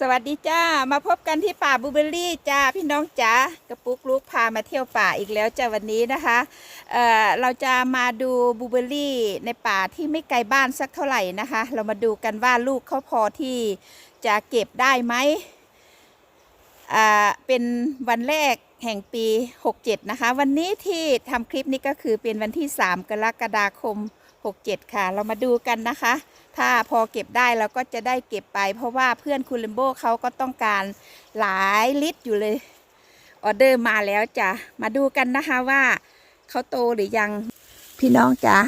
สวัสดีจ้า มาพบกันที่ป่าบูเบอรี่จ้าพี่น้องจ๋ากระปุกลูกพามาเที่ยวป่าอีกแล้วจ้าวันนี้นะคะเเราจะมาดูบูเบอรี่ในป่าที่ไม่ไกลบ้านสักเท่าไหร่นะคะ เรามาดูกันว่าลูกเขาพอที่จะเก็บได้ไหมเป็นวันแรกแห่งปี 67 นะคะ วันนี้ที่ทำคลิปนี้ก็คือเป็นวันที่ 3 กรกฎาคม 67 ค่ะ เรามาดูกันนะคะ ถ้าพอเก็บได้เราก็จะได้เก็บไป เพราะว่าเพื่อนคุณเลมโบเขาก็ต้องการหลายลิตรอยู่เลย ออเดอร์มาแล้วจ้ะ มาดูกันนะคะว่าเขาโตหรือยังพี่น้องจ้ะ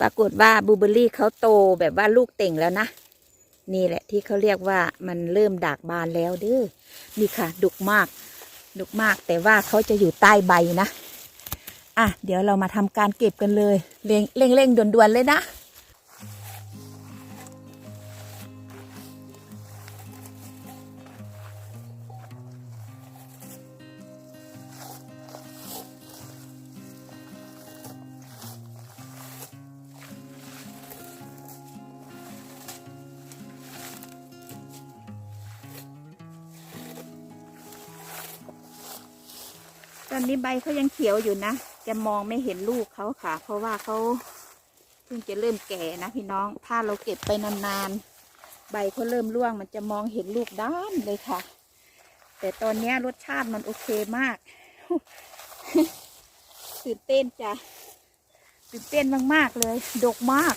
ปรากฏว่าบูเบอร์รี่เขาโตแบบว่าลูกเต่งแล้วนะ นี่แหละที่เขาเรียกว่ามันเริ่มดากบานแล้วเด้อนี่ค่ะ ดุกมาก ดุกมากแต่ว่าเขาจะอยู่ใต้ใบนะ อะเดี๋ยวเรามาทำการเก็บกันเลยเร่งเร่งเร่งด่วนๆเลยนะตอนนี้ใบเขายังเขียวอยู่นะ จะมองไม่เห็นลูกเขาค่ะ เพราะว่าเขาเพิ่งจะเริ่มแก่นะพี่น้อง ถ้าเราเก็บไปนานๆ ใบเขาเริ่มร่วงมันจะมองเห็นลูกด้านเลยค่ะ แต่ตอนนี้รสชาติมันโอเคมาก ตื่นเต้นจ้ะ ตื่นเต้นมากๆเลย ดกมาก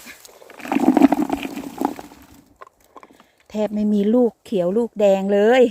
แทบไม่มีลูกเขียวลูกแดงเลย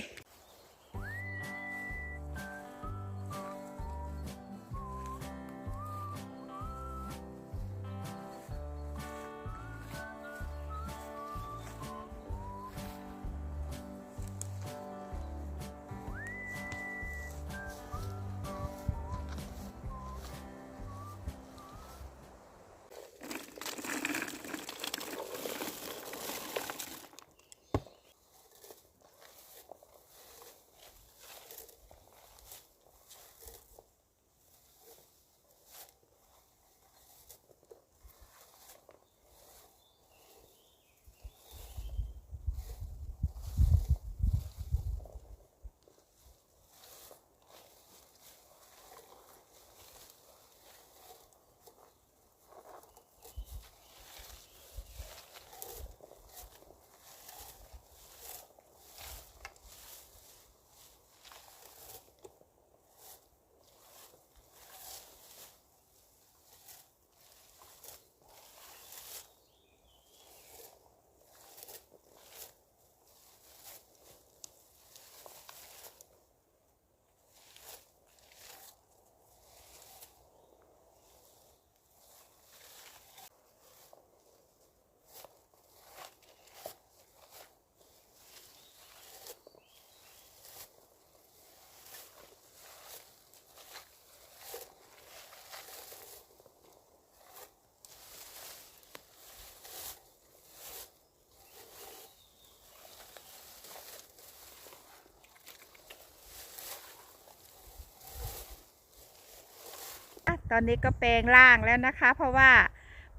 ตอนนี้ก็แปลงร่างแล้วนะคะ เพราะว่า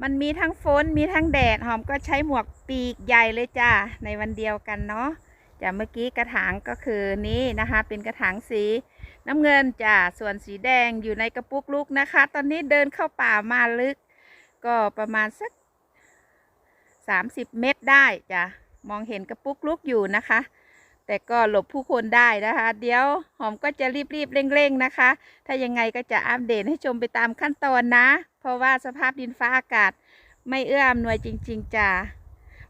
มันมีทั้งฝนมีทั้งแดดหอมก็ใช้หมวกปีกใหญ่เลยจ้าในวันเดียวกันเนาะจ้ะเมื่อกี้กระถางก็คือนี้นะคะ เป็นกระถางสีน้ำเงินจ้ะส่วนสีแดงอยู่ในกระปุกลูกนะคะ ตอนนี้เดินเข้าป่ามาลึก ก็ประมาณสักสามสิบเมตรได้จ้ะมองเห็นกระปุกลูกอยู่นะคะ แต่ก็หลบผู้คนได้นะคะ เดี๋ยวหอมก็จะรีบๆเร่งๆนะคะ ถ้ายังไงก็จะอัปเดตให้ชมไปตามขั้นตอนนะ เพราะว่าสภาพดินฟ้าอากาศไม่เอื้ออำนวยจริง ๆจ้า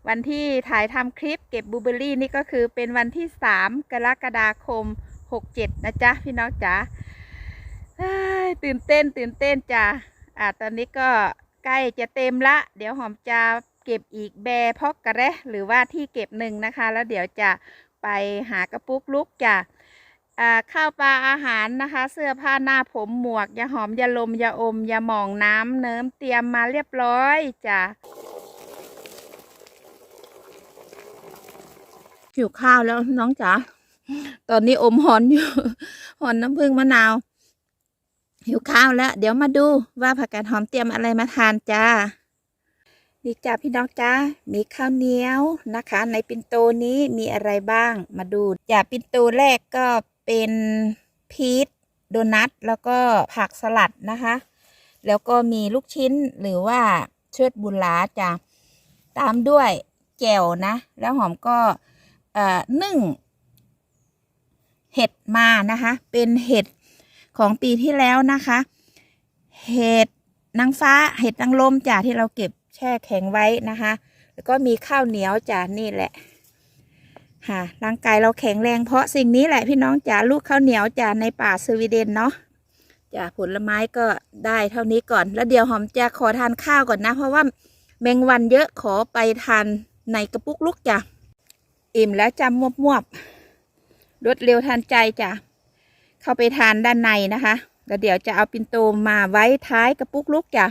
วันที่ถ่ายทำคลิปเก็บบูเบอรี่นี่ก็คือเป็นวันที่ 3 กรกฎาคม 67 นะจ๊ะพี่น้องจ๋าตื่นเต้นตื่นเต้นจ้าอ่าตอนนี้ก็ใกล้จะเต็มละ เดี๋ยวหอมจะเก็บอีกแบรพอกกระเรหรือว่าที่เก็บหนึ่งนะคะ แล้วเดี๋ยวจะ ไปหากระปุกลุกจ้ะอ่าข้าวปลาอาหารนะคะ เสื้อผ้าหน้าผมหมวกยาหอมยาลมยาอมยาหมองน้ำเนิ้มเตรียมมาเรียบร้อยจ้ะหิวข้าวแล้วน้องจ๋าตอนนี้อมหอนอยู่หอนน้ำผึ้งมะนาวหิวข้าวแล้ว เดี๋ยวมาดูว่าผักกาดหอมเตรียมอะไรมาทานจ้า นี่จ้าพี่น้องจ้ามีข้าวเหนียวนะคะ ในปิ่นโตนี้มีอะไรบ้างมาดูจ้าปิ่นโตแรกก็เป็นพีชโดนัทแล้วก็ผักสลัดนะคะ แล้วก็มีลูกชิ้นหรือว่าเชิดบุลาจ้ะตามด้วยแจ่วนะ แล้วหอมก็เอ่อนึ่ง เห็ดมานะคะ เป็นเห็ดของปีที่แล้วนะคะ เห็ดนางฟ้าเห็ดนางลมจ้ะที่เราเก็บ แช่แข็งไว้นะคะ แล้วก็มีข้าวเหนียวจ้ะนี่แหละค่ะร่างกายเราแข็งแรงเพราะสิ่งนี้แหละพี่น้องจ๋าลูกข้าวเหนียวจ้ะในป่าสวีเดนเนาะจ้ะผลไม้ก็ได้เท่านี้ก่อน แล้วเดี๋ยวหอมจะขอทานข้าวก่อนนะ เพราะว่าแมงวันเยอะขอไปทานในกระปุกลูกจ้ะอิ่มแล้วจำมวบมวบๆรวดเร็วทันใจจ้ะเข้าไปทานด้านในนะคะแล้วเดี๋ยวจะเอาปินโตมาไว้ท้ายกระปุกลูกจ้ะ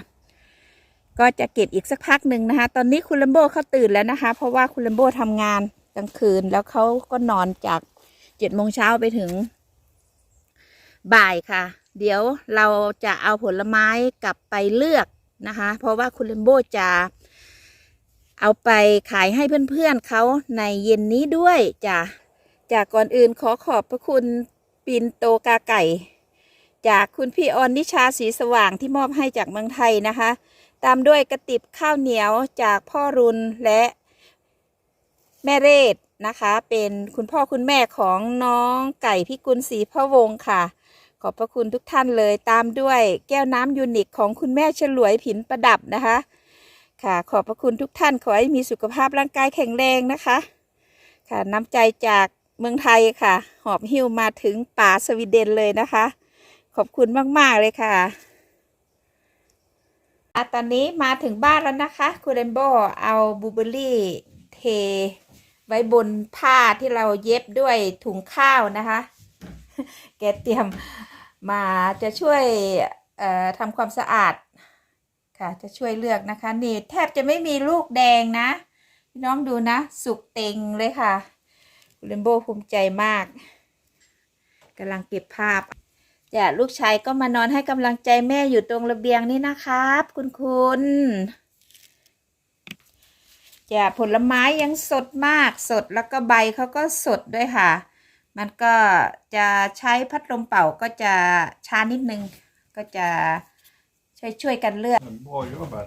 ก็จะเก็บอีกสักพักหนึ่งนะคะ ตอนนี้คุณลัมโบเขาตื่นแล้วนะคะ เพราะว่าคุณลัมโบทำงานกลางคืนแล้วเขาก็นอนจากเจ็ดโมงเช้าไปถึง บ่ายค่ะ เดี๋ยวเราจะเอาผลไม้กลับไปเลือกนะคะ เพราะว่าคุณลัมโบจะเอาไปขายให้เพื่อนๆเขาในเย็นนี้ด้วยจ้ะจากก่อนอื่นขอขอบพระคุณปินโตกาไก่ จากคุณพี่ออนนิชาสีสว่างที่มอบให้จากเมืองไทยนะคะ ตามด้วยกระติบข้าวเหนียวจากพ่อรุนและแม่เรศนะคะ เป็นคุณพ่อคุณแม่ของน้องไก่พิกุลศรีพะวงค่ะ ขอบพระคุณทุกท่านเลยตามด้วยแก้วน้ำยูนิคของคุณแม่ฉลวยผินประดับนะคะ ค่ะ ขอบพระคุณทุกท่านขอให้มีสุขภาพร่างกายแข็งแรงนะคะ ค่ะน้ำใจจากเมืองไทยค่ะ หอบหิ้วมาถึงป่าสวีเดนเลยนะคะ ขอบคุณมาก ๆ เลยค่ะ อะตอนนี้มาถึงบ้านแล้วนะคะคุณเรนโบเอาบูเบอรี่เท ไว้บนผ้าที่เราเย็บด้วยถุงข้าวนะคะ แกเตรียมมาจะช่วยทำความสะอาดค่ะจะช่วยเลือกนะคะ นี่แทบจะไม่มีลูกแดงนะพี่น้องดูนะ สุกเต็งเลยค่ะคุณเรนโบภูมิใจมากกำลังเก็บภาพ จ้ะลูกชายก็มานอนให้กำลังใจแม่อยู่ตรงระเบียงนี่นะครับ คุณคุณจ้ะผลไม้ยังสดมากสดแล้วก็ใบเขาก็สดด้วยค่ะ มันก็จะใช้พัดลมเป่าก็จะช้านิดนึง ก็จะช่วยช่วยกันเลือก Bra jobbat.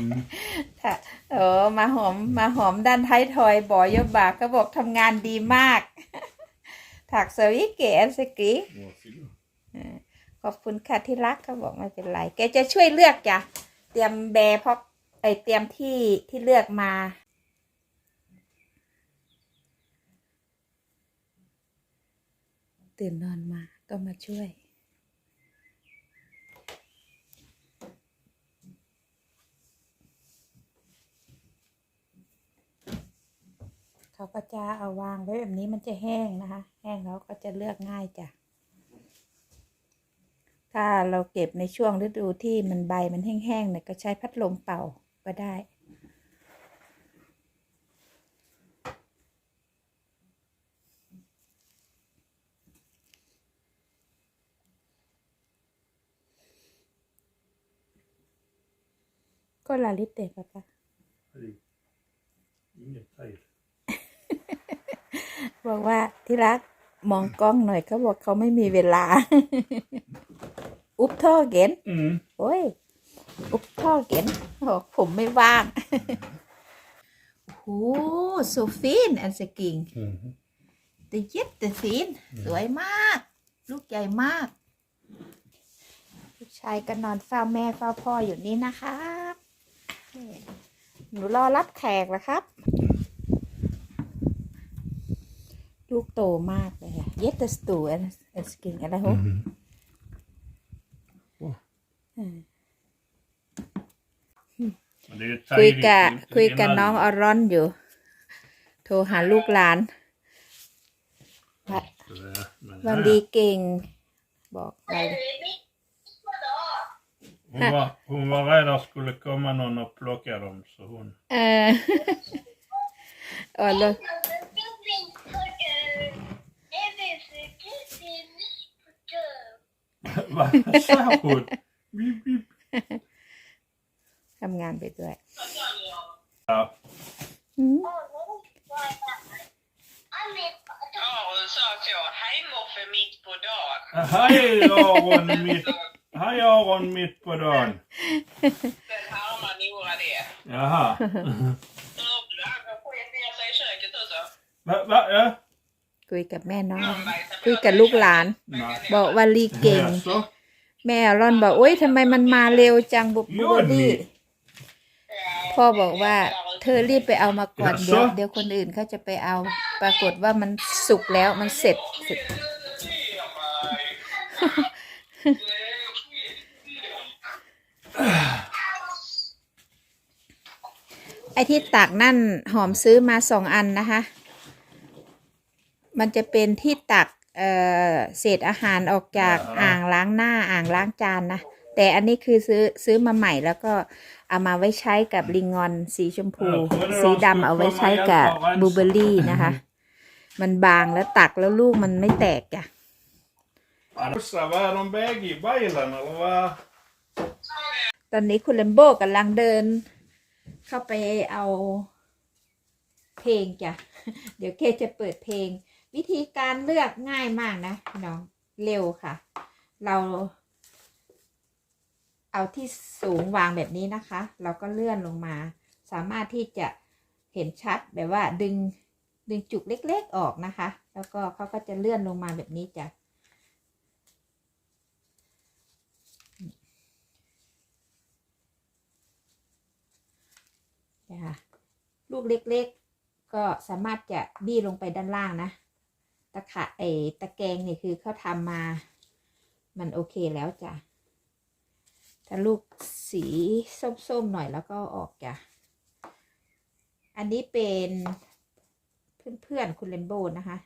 Mm. ค่ะเออมาหอมมาหอมด้านท้ายทอยบอยบากก็บอกทำงานดีมาก ถักสวิเกะสกี Varsågod. ขอบคุณค่ะที่รักเขาบอกไม่เป็นไร แกจะช่วยเลือกจ้ะ เตรียมแบร์เพราะไอเตรียมที่ที่เลือกมาตื่นนอนมาก็มาช่วย เขาก็จะเอาวางไว้แบบนี้มันจะแห้งนะคะ แห้งแล้วก็จะเลือกง่ายจ้ะ ถ้าเราเก็บในช่วงฤดูที่มันใบมันแห้งๆเนี่ยก็ใช้พัดลมเป่าก็ได้ก็ลาลิเตะปะปะ Hej. Inget fel. บอกว่าที่รักมองกล้องหน่อยเขาบอกเขาไม่มีเวลา อุบท่อเกน Mm. โอ้ย อุบท่อเก็นบอกผมไม่ว่างโอ้โหโซฟินอันสกิง Mm. แต่เย็ดแต่ฟินสวยมาก ลูกใหญ่มากลูกชายก็นอนเฝ้าแม่เฝ้าพ่ออยู่นี่นะครับนี่หนูรอรับแขกแล้วครับ ลูกโตมากเลยอะเย็ดแต่สตูอันอันสกิงอะไรฮะ Mm. Men det är ju คุย tidigt, กับ inte คุยกับ innan- น้องอรอนอยู่ โทรหาลูกหลานว่า Sådär, men วัน här- ดีเก่ง บอกอะไร Hon var, hon var rädd att det skulle komma någon och plocka dem så hon... เอออ๋อเลย Vad sa hon? Bip, bip. ทำงานไปด้วย Ja. อืม Ja, hon sa så. Hej Moffe mitt på dagen. Hej Aron mitt, hej Aron mitt på dagen. Den härmar Nora det. Jaha. Han sket ner sig i köket också. Va, va, ja? คุยกับแม่น้อง Någon bajsade คุยกับลูกหลาน Nej. บอกว่าลีเก่ง Jaså? แม่ร่อนบอกโอ๊ยทำไมมันมาเร็วจังบุบบุบดี้พ่อบอกว่า เธอรีบไปเอามาก่อน Jaså? เดี๋ยวเดี๋ยวคนอื่นเขาจะไปเอา ปรากฏว่ามันสุกแล้วมันเสร็จเสร็จไอ้ที่ตักนั่นหอมซื้อมาสองอันนะคะ มันจะเป็นที่ตักเอ่อเศษอาหารออกจากอ่าอ่างล้างหน้าอ่างล้างจานนะ แต่อันนี้คือซื้อซื้อมาใหม่แล้วก็เอามาไว้ใช้กับลิงงอนสีชมพู สีดำเอาไว้ใช้กับบลูเบอร์รี่นะคะ มันบางแล้วตักแล้วลูกมันไม่แตกจ้ะ Rossa, vad är de bägge i bilen eller vad? ตอนนี้คุณเลมโบกำลังเดิน เข้าไปเอาเพลงจ้ะ เดี๋ยวเคจะเปิดเพลง วิธีการเลือกง่ายมากนะน้องเร็วค่ะ เรา เอาที่สูงวางแบบนี้นะคะ เราก็เลื่อนลงมา สามารถที่จะเห็นชัดแบบว่าดึงดึงจุกเล็กๆออกนะคะ แล้วก็เขาก็จะเลื่อนลงมาแบบนี้จ้ะนะคะลูกเล็กๆ ก็สามารถจะบี้ลงไปด้านล่างนะ ตะขะไอตะแกรงนี่คือเขาทำมา มันโอเคแล้วจ้ะ ถ้าลูกสีส้มๆหน่อยแล้วก็ออกจ้ะ อันนี้เป็นเพื่อนๆคุณเลมโบนะคะ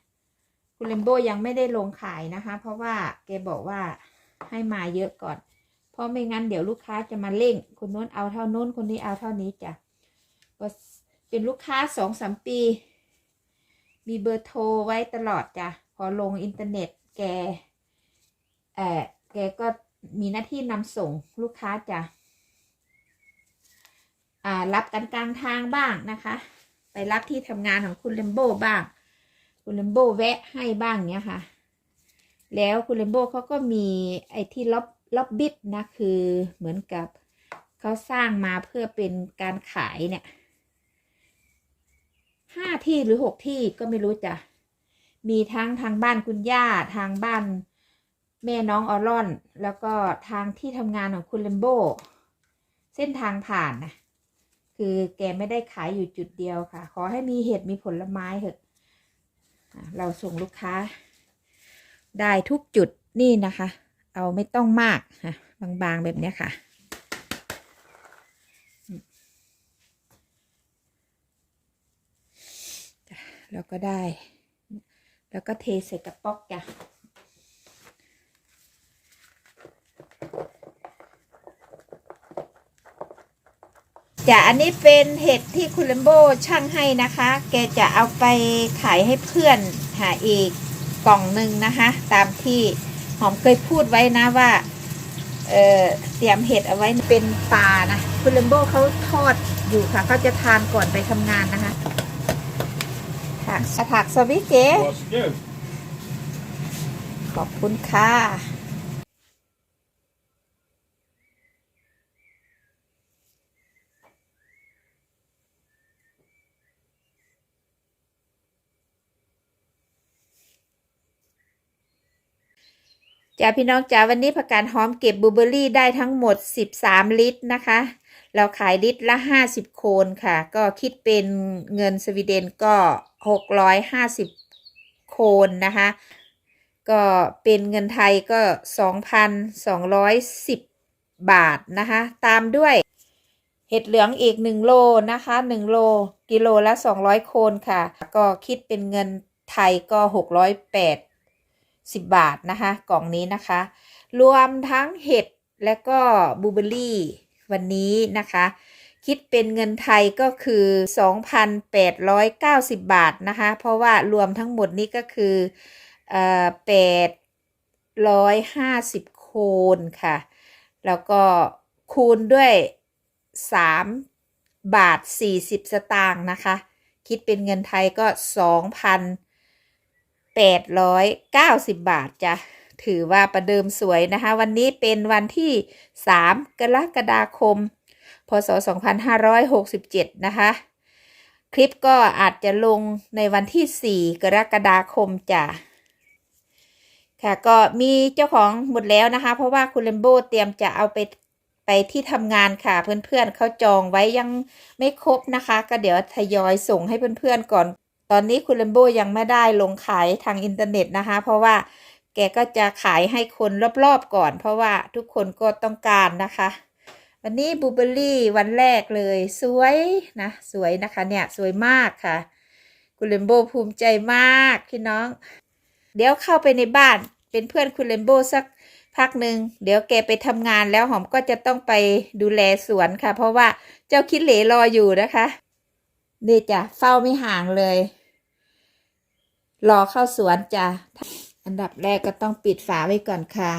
คุณเลมโบยังไม่ได้ลงขายนะคะ เพราะว่าแกบอกว่าให้มาเยอะก่อน เพราะไม่งั้นเดี๋ยวลูกค้าจะมาเร่ง คนโน้นเอาเท่าโน้นคนนี้เอาเท่านี้จ้ะเป็นลูกค้าสองสามปี มีเบอร์โทรไว้ตลอดจ้ะ พอลงอินเทอร์เน็ตแกเออแกก็มีหน้าที่นำส่งลูกค้าจ้ะอ่ารับกันกลางทางบ้างนะคะ ไปรับที่ทำงานของคุณเลมโบบ้าง คุณเลมโบแวะให้บ้างเนี้ยค่ะ แล้วคุณเลมโบเขาก็มีไอ้ที่ล็อบล็อบบิดนะคือเหมือนกับเขาสร้างมาเพื่อเป็นการขายเนี่ย ห้าที่หรือหกที่ก็ไม่รู้จ้ะ มีทั้งทางบ้านคุณย่าทางบ้านแม่น้องออรอน แล้วก็ทางที่ทำงานของคุณเลมโบ เส้นทางผ่านนะคือแกไม่ได้ขายอยู่จุดเดียวค่ะ ขอให้มีเห็ดมีผลไม้เถอะ เราส่งลูกค้า ได้ทุกจุดนี่นะคะ เอาไม่ต้องมากค่ะบางๆแบบนี้ค่ะ แล้วก็ได้ แล้วก็เทใส่กระป๋อกจ้ะจะอันนี้เป็นเห็ดที่คุณเลมโบช่างให้นะคะ แกจะเอาไปขายให้เพื่อนหาอีกกล่องหนึ่งนะคะ ตามที่หอมเคยพูดไว้นะว่าเเตรียมเห็ดเอาไว้เป็นปลานะ คุณเลมโบเขาทอดอยู่ค่ะเขาจะทานก่อนไปทำงานนะคะ ผักผักสวิเก๋ขอบคุณค่ะ จ้าพี่น้องจ้าวันนี้ผักกาดหอมเก็บบลูเบอร์รี่ได้ทั้งหมด 13 ลิตรนะคะ เราขายลิตรละ 50 โคนค่ะ ก็คิดเป็นเงินสวีเดนก็ 650 โคนนะคะ ก็เป็นเงินไทยก็ 2,210 บาทนะคะ ตามด้วยเห็ดเหลืองอีก 1 โลนะคะ 1 โลกิโลละ 200 โคนค่ะ ก็คิดเป็นเงินไทยก็ 608 10 บาทนะคะ กล่องนี้นะคะ รวมทั้งเห็ดและก็บูเบอรี่ วันนี้นะคะ คิดเป็นเงินไทยก็คือ 2,890 บาทนะคะ เพราะว่ารวมทั้งหมดนี้ก็คือเอ่อ850 โคนค่ะ แล้วก็คูณด้วย 3 บาท 40 สตางค์นะคะ คิดเป็นเงินไทยก็ 2,890 บาทจ้ะ ถือว่าประเดิมสวยนะคะ วันนี้เป็นวันที่ 3 กรกฎาคม พศ 2567 นะคะ คลิปก็อาจจะลงในวันที่ 4 กรกฎาคมจ้ะค่ะก็มีเจ้าของหมดแล้วนะคะ เพราะว่าคุณเลมโบเตรียมจะเอาไปไปที่ทำงานค่ะ เพื่อนๆเขาจองไว้ยังไม่ครบนะคะ ก็เดี๋ยวทยอยส่งให้เพื่อนๆก่อน ตอนนี้คุณเลมโบยังไม่ได้ลงขายทางอินเทอร์เน็ตนะคะ เพราะว่า แกก็จะขายให้คนรอบๆก่อน เพราะว่าทุกคนก็ต้องการนะคะ วันนี้บูเบอรี่วันแรกเลย สวยนะ สวยนะคะเนี่ยสวยมากค่ะ คุณเลมโบภูมิใจมากพี่น้อง เดี๋ยวเข้าไปในบ้านเป็นเพื่อนคุณเลมโบสักพักหนึ่งเดี๋ยวแกไปทำงานแล้วหอมก็จะต้องไปดูแลสวนค่ะ เพราะว่าเจ้าคิดเหลรออยู่นะคะนี่จ้ะเฝ้าไม่ห่างเลย รอเข้าสวนจ้ะ อันดับแรกก็ต้องปิดฝาไว้ก่อนค่ะ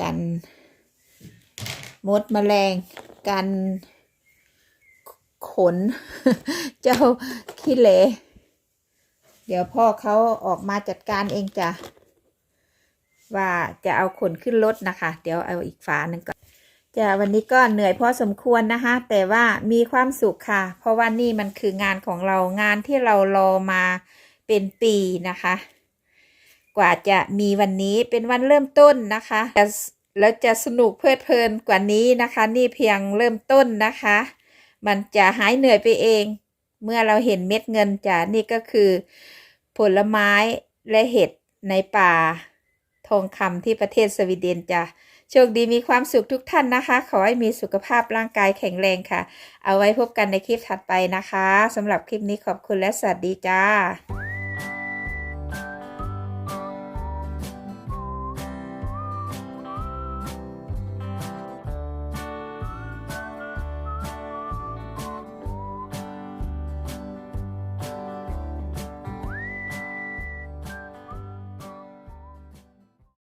กันมดแมลง กันขน เจ้าขี้เหลเดี๋ยวพ่อเขาออกมาจัดการเองจ้ะว่าจะเอาขนขึ้นรถนะคะ เดี๋ยวเอาอีกฝาหนึ่งก่อนจ้ะวันนี้ก็เหนื่อยพอสมควรนะคะ แต่ว่ามีความสุขค่ะ เพราะว่านี่มันคืองานของเรางานที่เรารอมา เป็นปีนะคะ กว่าจะมีวันนี้เป็นวันเริ่มต้นนะคะแต่แล้วจะสนุกเพลิดเพลินกว่านี้นะคะ นี่เพียงเริ่มต้นนะคะ มันจะหายเหนื่อยไปเอง เมื่อเราเห็นเม็ดเงินจ้ะนี่ก็คือ ผลไม้และเห็ดในป่า ทองคำที่ประเทศสวีเดนจ้ะโชคดีมีความสุขทุกท่านนะคะ ขอให้มีสุขภาพร่างกายแข็งแรงค่ะ เอาไว้พบกันในคลิปถัดไปนะคะสำหรับคลิปนี้ขอบคุณและสวัสดีจ้า